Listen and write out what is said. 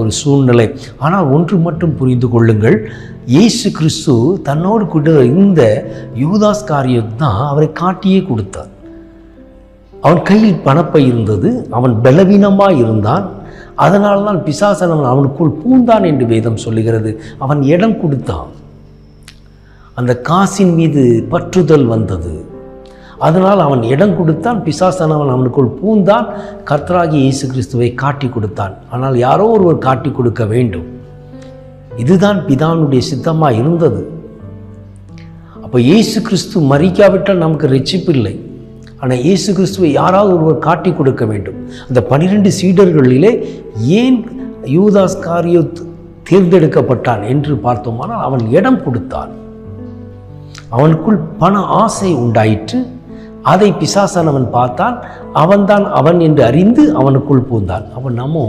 ஒரு சூழ்நிலை. ஆனால் ஒன்று மட்டும் புரிந்து கொள்ளுங்கள். இயேசு கிறிஸ்து தன்னோடு கூட இந்த யூதாஸ் காரியம் தான் அவரை காட்டியே கொடுத்தார். அவன் கையில் பணப்பை இருந்தது அவன் பலவீனமாக இருந்தான். அதனால தான் பிசாசனவன் அவனுக்குள் பூந்தான் என்று வேதம் சொல்லுகிறது. அவன் இடம் கொடுத்தான். அந்த காசின் மீது பற்றுதல் வந்தது. அதனால் அவன் இடம் கொடுத்தான் பிசாசனவன் அவனுக்குள் பூந்தான் கர்த்தராகி இயேசு கிறிஸ்துவை காட்டி கொடுத்தான். ஆனால் யாரோ ஒருவர் காட்டி கொடுக்க வேண்டும். இதுதான் பிதானுடைய சித்தமாக இருந்தது. அப்போ இயேசு கிறிஸ்து மறிக்காவிட்டால் நமக்கு ரட்சிப்பு இல்லை. ஆனால் இயேசு கிறிஸ்துவை யாராவது ஒருவர் காட்டி கொடுக்க வேண்டும். அந்த பனிரெண்டு சீடர்களிலே ஏன் யூதாஸ் காரியோ தேர்ந்தெடுக்கப்பட்டான் என்று பார்த்தோமானால் அவன் இடம் கொடுத்தான். அவனுக்குள் பண ஆசை உண்டாயிற்று. அதை பிசாசானவன் பார்த்தான். அவன்தான் அவன் என்று அறிந்து அவனுக்குள் பூந்தான். அவன் நம்ம